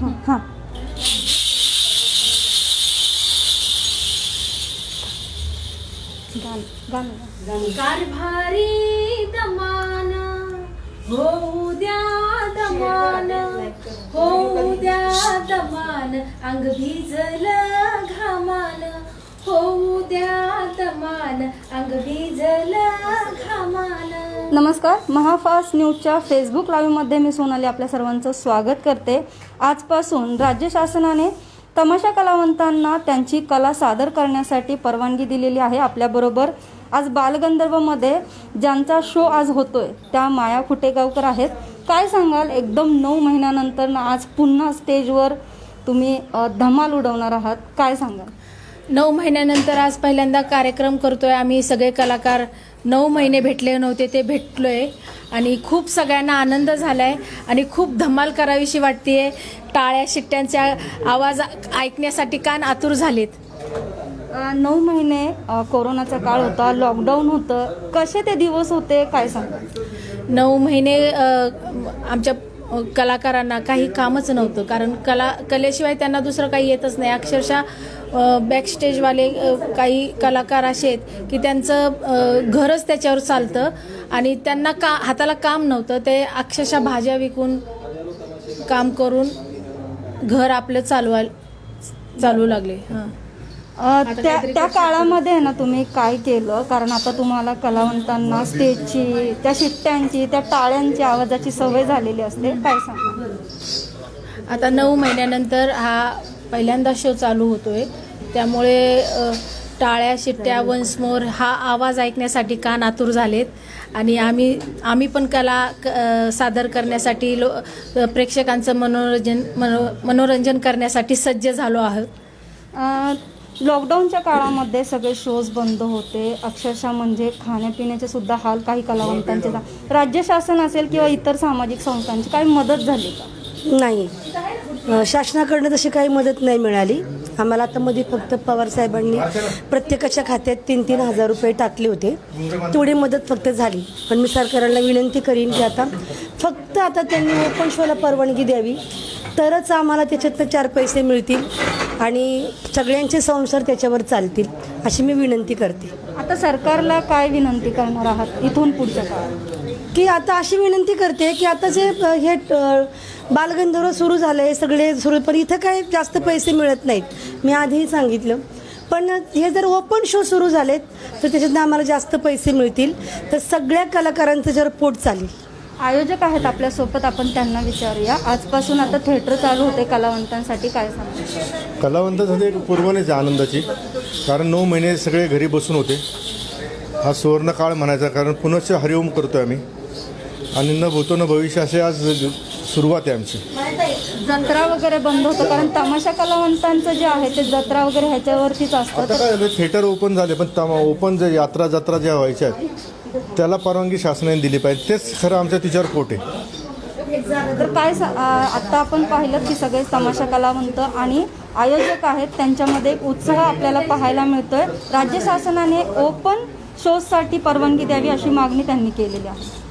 हां हां कारभारी दमान होऊ द्या दमान होऊ द्या दमान अंग भिजल घामान होऊ द्या दमान अंग भिजल घामान. नमस्कार महाफास्ट न्यूजच्या फेसबुक लाईव्हमध्ये मी सोनाली आपल्या सर्वांचं स्वागत करते. आजपासून राज्य शासनाने तमाशा कलावंतांना त्यांची कला सादर करण्यासाठी परवानगी दिलेली आहे आपल्याबरोबर. आज बालगंधर्वमध्ये ज्यांचा शो आज होतोय त्या माया खुटेगावकर आहेत. काय सांगाल? एकदम नऊ महिन्यानंतर ना आज पुन्हा स्टेजवर तुम्ही धमाल उडवणार आहात. काय सांगाल? नऊ महिन्यानंतर आज पहिल्यांदा कार्यक्रम करतोय. आम्ही सगळे कलाकार नऊ महिने भेटले नव्हते ते भेटलोय. आणि खूप सगळ्यांना आनंद झालाय आणि खूप धमाल करावीशी वाटतेय. टाळ्या शिट्ट्यांचा आवाज ऐकण्यासाठी कान आतुर झालेत. नऊ महिने अ, कोरोनाचा काळ होता लॉकडाऊन होतं. कसे ते दिवस होते काय सांगाल? नऊ महिने अ, आमच्या कलाकारांना काही कामच नव्हतं. कारण कला कलेशिवाय त्यांना दुसरं काही येतच नाही. अक्षरशः बॅकस्टेजवाले काही कलाकार असे आहेत की त्यांचं घरच त्याच्यावर चालतं आणि त्यांना का हाताला काम नव्हतं. ते अक्षरशः भाज्या विकून काम करून घर आपलं चालवा चालू लागले. हां. त्या त्या काळामध्ये ना तुम्ही काय केलं? कारण आता तुम्हाला कलावंतांना स्टेजची त्या शिट्ट्यांची त्या टाळ्यांची आवाजाची सवय झालेली असते. काय सांगा आता नऊ महिन्यानंतर हा पहिल्यांदा शो चालू होतोय. त्यामुळे टाळ्या शिट्ट्या वन्स मोर हा आवाज ऐकण्यासाठी कान आतुर झालेत. आणि आम्ही आम्ही पण कला क- सादर करण्यासाठी लो प्रेक्षकांचं मनोरंजन मनो मनोरंजन करण्यासाठी सज्ज झालो आहोत. लॉकडाऊनच्या काळामध्ये सगळे शोज बंद होते. अक्षरशः म्हणजे खाण्यापिण्याचे सुद्धा हाल काही कलावंतांचे झा- राज्य शासन असेल किंवा इतर सामाजिक संस्थांची काही मदत झाली का? नाही. अ, शासनाकडनं तशी काही मदत नाही मिळाली. आम्हाला आता मध्ये फक्त पवार साहेबांनी प्रत्येकाच्या खात्यात तीन तीन हजार रुपये टाकले होते. तेवढी मदत फक्त झाली. पण मी सरकारला विनंती करीन की आता फक्त आता त्यांनी ओपन शोला परवानगी द्यावी. तरच आम्हाला त्याच्यातनं चार पैसे मिळतील. आणि सगळ्यांचे संसार त्याच्यावर चालतील अशी मी विनंती करते. आता सरकारला काय विनंती करणार आहात? इथून पुढच्या काळात की आता अशी विनंती करते की आता जे अ, हे अ, बालगंधर्व सुरू झाले सगळे सुरू पण इथं काय जास्त पैसे मिळत नाहीत. मी आधीही सांगितलं. पण हे जर ओपन शो सुरू झालेत तर त्याच्यातनं आम्हाला जास्त पैसे मिळतील. तर सगळ्या कलाकारांचं जर पोट चालेल. आयोजक आहेत आपल्यासोबत आपण त्यांना विचारूया. आजपासून आता थिएटर चालू होते कलावंतांसाठी काय सांगा कलावंतांसाठी एक पूर्वणीच आहे आनंदाची. कारण नऊ महिने सगळे घरी बसून होते. हा सुवर्ण काळ म्हणायचा कारण पुनश्च हरिओम करतोय आम्ही. आणि न भूतो न भविष्य असे आज सुरुवात आहे आमची. जत्रा वगैरे बंद होतं कारण तमाशा कलावंतांचं जे आहे ते जत्रा वगैरे ह्याच्यावरतीच असतं. आता काय झालं? थिएटर ओपन झाले पण तमा ओपन जे यात्रा जत्रा ज्या व्हायच्या आहेत त्याला परवानगी शासनाने दिली पाहिजे. तेच खरं आमच्या तिच्यावर पोट आहे. तर काय सा- आता आपण पाहिलं की सगळे तमाशा कलावंत आणि आयोजक आहेत. त्यांच्यामध्ये एक उत्साह आपल्याला पाहायला मिळतोय. राज्य शासनाने ओपन शोजसाठी परवानगी द्यावी अशी मागणी त्यांनी केलेली आहे.